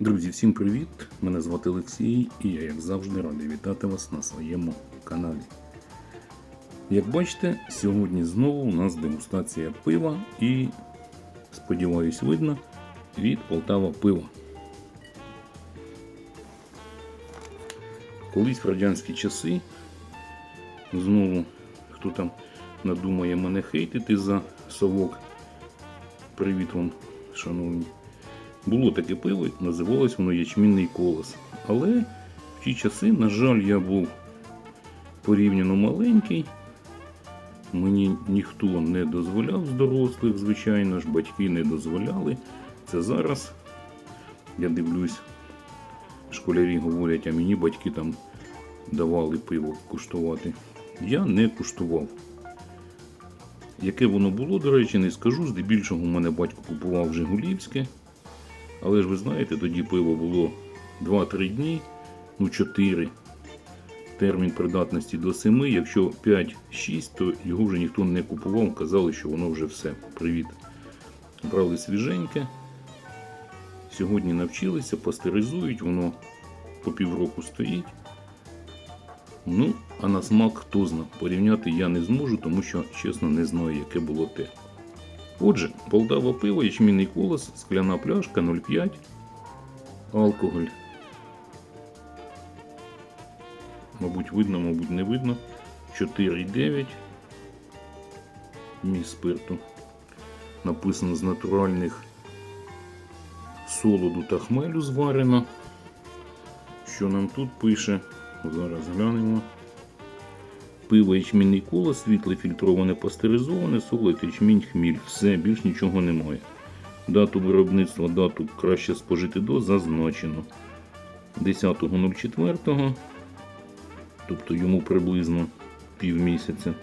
Друзі, всім привіт! Мене звати Олексій і я, як завжди, радий вітати вас на своєму каналі. Як бачите, сьогодні знову у нас дегустація пива і, сподіваюсь, видно, від Полтава пива. Колись в радянські часи, знову хто там надумає мене хейтити за совок. Привіт вам, шановні. Було таке пиво, називалось воно ячмінний колос. Але в ті часи, на жаль, я був порівняно маленький. Мені ніхто не дозволяв з дорослих, звичайно ж, батьки не дозволяли. Це зараз я дивлюсь, школярі говорять, а мені батьки там давали пиво куштувати. Я не куштував. Яке воно було, до речі, не скажу. Здебільшого у мене батько купував Жигулівське. Але ж ви знаєте, тоді пиво було 2-3 дні, ну 4. Термін придатності до 7. Якщо 5-6, то його вже ніхто не купував, казали, що воно вже все. Привіт. Брали свіженьке. Сьогодні навчилися, пастеризують, воно по півроку стоїть. Ну, а на смак хто зна. Порівняти я не зможу, тому що, чесно, не знаю, яке було те. Отже, Полтава пиво, ячмінний колос, скляна пляшка 0,5, алкоголь. Мабуть, видно, мабуть, не видно. 4,9 міст спирту. Написано з натуральних солоду та хмелю зварено. Що нам тут пише? Зараз глянемо. Пиво ячмінний колос, світле фільтроване пастеризоване, солод ячмінь хміль. Все, більш нічого немає. Дату виробництва, дату краще спожити до зазначено. 10.04, тобто йому приблизно пів місяця.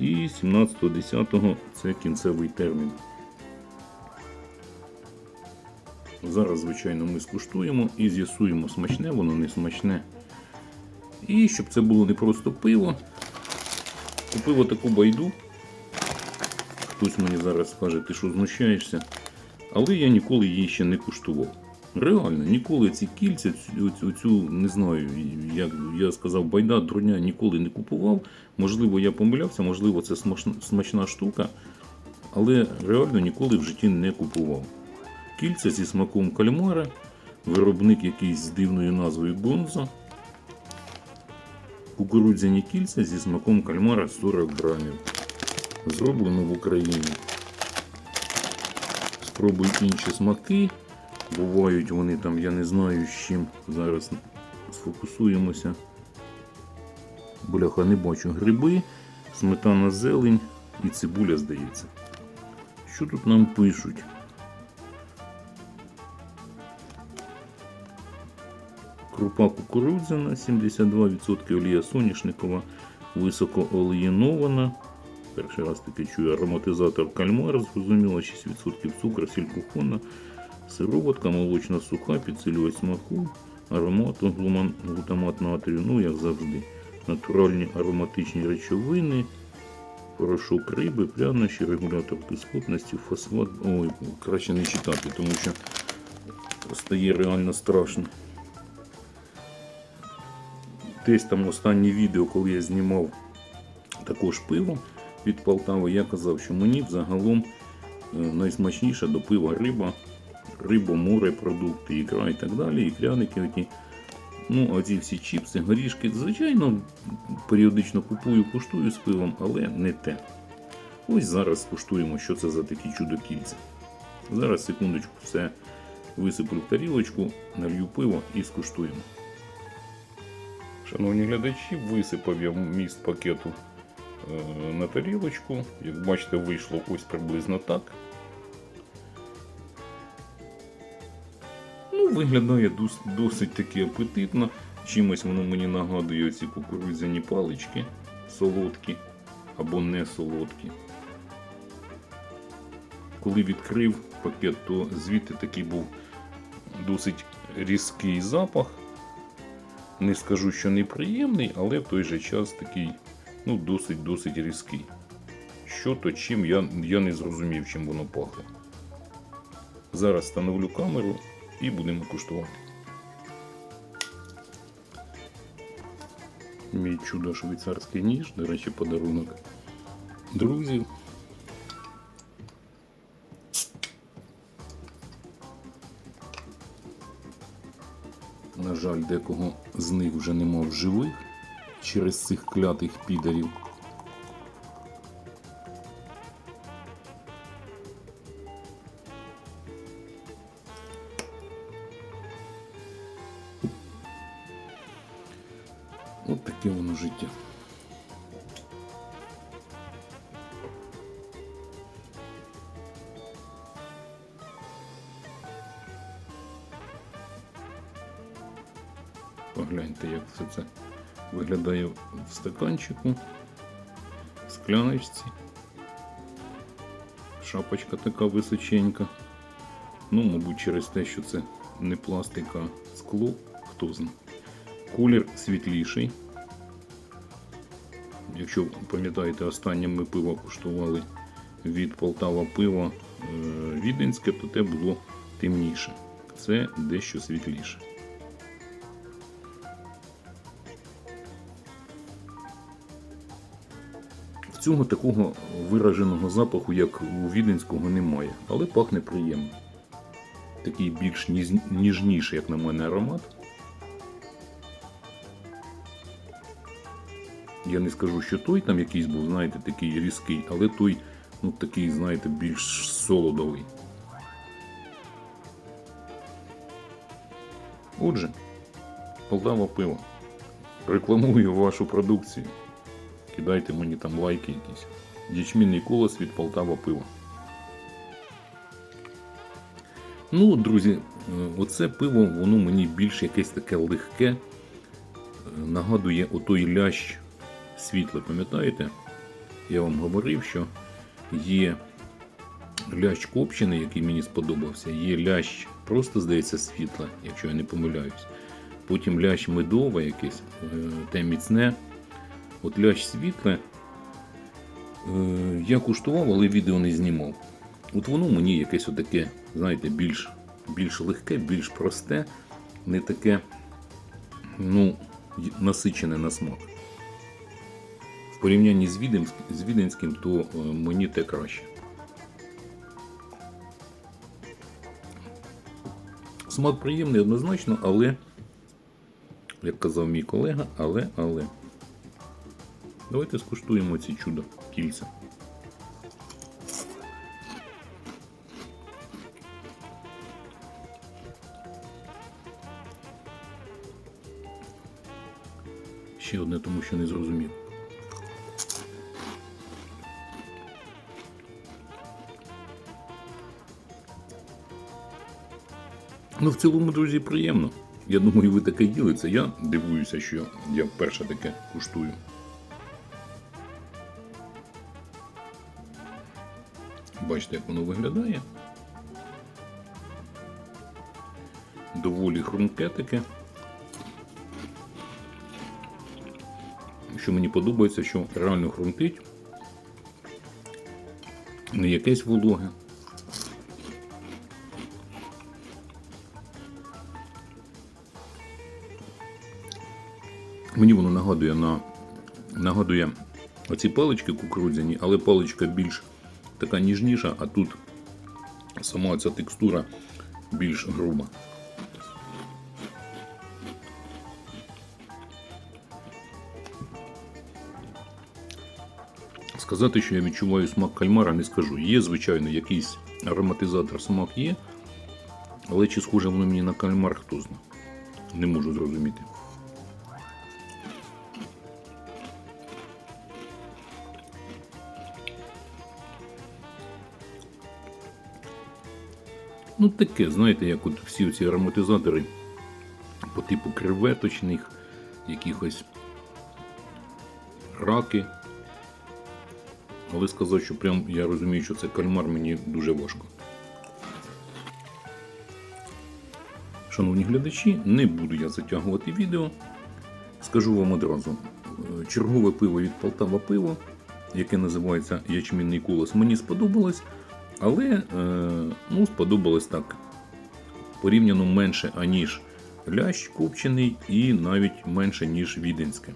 І 17.10 це кінцевий термін. Зараз, звичайно, ми скуштуємо і з'ясуємо, смачне воно не смачне. І щоб це було не просто пиво, купив отаку байду. Хтось мені зараз скаже, ти що знущаєшся. Але я ніколи її ще не куштував. Реально, ніколи ці кільця, цю, цю, не знаю, як я сказав, байда дроня ніколи не купував. Можливо, я помилявся, можливо, це смачна штука. Але реально ніколи в житті не купував. Кільця зі смаком кальмара, виробник якийсь з дивною назвою Гонзо. Кукурудзяні кільця зі смаком кальмара 40 грамів. Зроблено в Україні. Спробуй інші смаки. Бувають вони там, я не знаю з чим. Зараз сфокусуємося. Бляха, не бачу гриби, сметана зелень і цибуля, здається. Що тут нам пишуть? Крупа кукурудзяна, 72% олія соняшникова, високоолеїнована. Перший раз таки чую ароматизатор кальмар, зрозуміло, 6% цукру, сількухона, сироватка, молочна суха, підсилювач смаку, глуман- глутамат натрію, ну як завжди. Натуральні ароматичні речовини, порошок риби, прянощі, регулятор кислотності, фосфат. Ой, краще не читати, тому що стає реально страшно. Десь там останнє відео, коли я знімав також пиво від Полтави, я казав, що мені взагалом е, найсмачніша до пива риба, риба, море, продукти, ікра і так далі, ікряники оті. Ну, а ці всі чіпси, горішки, звичайно, періодично купую, куштую з пивом, але не те. Ось зараз скуштуємо, що це за такі чудо-кільця. Зараз, секундочку, все висиплю в тарілочку, налью пиво і скуштуємо. Шановні глядачі, висипав я міст пакету е, на тарілочку. Як бачите, вийшло ось приблизно так. Ну, виглядає дос- досить таки апетитно. Чимось воно мені нагадує ці кукурудзяні палички солодкі або не солодкі. Коли відкрив пакет, то звідти такий був досить різкий запах. Не скажу, що неприємний, але в той же час такий ну, досить-досить різкий. що то, чим я, я не зрозумів, чим воно пахне. Зараз встановлю камеру і будемо куштувати. Мій чудо швейцарський ніж, до речі, подарунок друзів. На жаль, декого з них вже нема живих через цих клятих підарів. От таке воно життя. Все це виглядає в стаканчику, в скляночці. Шапочка така височенька. Ну, мабуть, через те, що це не пластик, а скло, хто знає. Колір світліший. Якщо пам'ятаєте, останнє ми пиво куштували від Полтава пиво е, віденське, то те було темніше. Це дещо світліше. Цього такого вираженого запаху, як у віденського, немає, але пахне приємно. Такий більш ніжніший, як на мене, аромат. Я не скажу, що той там якийсь був, знаєте, такий різкий, але той, ну, такий, знаєте, більш солодовий. Отже, Полтава пиво. Рекламую вашу продукцію. Кидайте мені там лайки якісь. Ячмінний колос від Полтава пива. Ну, друзі, е, оце пиво, воно мені більш якесь таке легке. Е, Нагадує отой лящ світле, пам'ятаєте? Я вам говорив, що є лящ копчений, який мені сподобався, є лящ просто, здається, світле, якщо я не помиляюсь. Потім лящ медове якесь, е, те міцне. От лящ світле. Я куштував, але відео не знімав. От воно мені якесь отаке, знаєте, більш, більш легке, більш просте, не таке, ну, насичене на смак. В порівнянні з, з віденським, то е, мені те краще. Смак приємний однозначно, але, як казав мій колега, але, але. Давайте скуштуємо ці чудо кільця. Ще одне, тому що не зрозумів. Ну, в цілому, друзі, приємно. Я думаю, ви таке їли. Я дивуюся, що я вперше таке куштую. Бачите, як воно виглядає. Доволі хрумке таке. Що мені подобається, що реально хрумтить. Не якесь вологе. Мені воно нагадує на нагадує оці палички кукурудзяні, але паличка більш така ніжніша, а тут сама ця текстура більш груба. Сказати, що я відчуваю смак кальмара, не скажу. Є, звичайно, якийсь ароматизатор смак є, але чи схоже воно мені на кальмар, хто знає. Не можу зрозуміти. Ну, таке, знаєте, як от всі ці ароматизатори по типу креветочних, якихось раки. Але сказати, що прям я розумію, що це кальмар, мені дуже важко. Шановні глядачі, не буду я затягувати відео. Скажу вам одразу: чергове пиво від Полтава пиво. яке називається ячмінний колос, мені сподобалось, але е, ну, сподобалось так. Порівняно менше, аніж лящ копчений, і навіть менше, ніж віденське.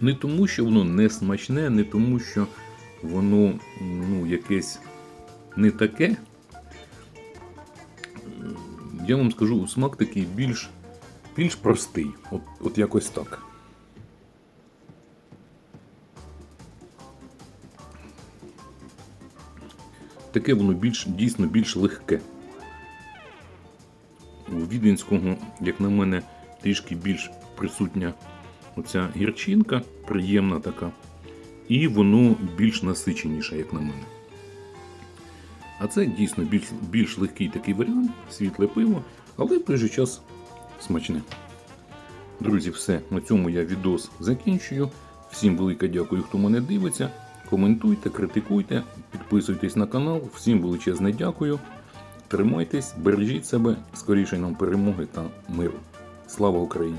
Не тому, що воно не смачне, не тому, що воно ну, якесь не таке. Я вам скажу, смак такий більш, більш простий. От, от якось так. Таке воно більш, дійсно більш легке. У віденського, як на мене, трішки більш присутня оця гірчинка, приємна така. І воно більш насиченіше, як на мене. А це дійсно більш, більш легкий такий варіант, світле пиво, але в той же час смачне. Друзі, все. На цьому я відос закінчую. Всім велике дякую, хто мене дивиться. Коментуйте, критикуйте, підписуйтесь на канал. Всім величезне дякую. Тримайтесь, бережіть себе, скоріше нам перемоги та миру. Слава Україні!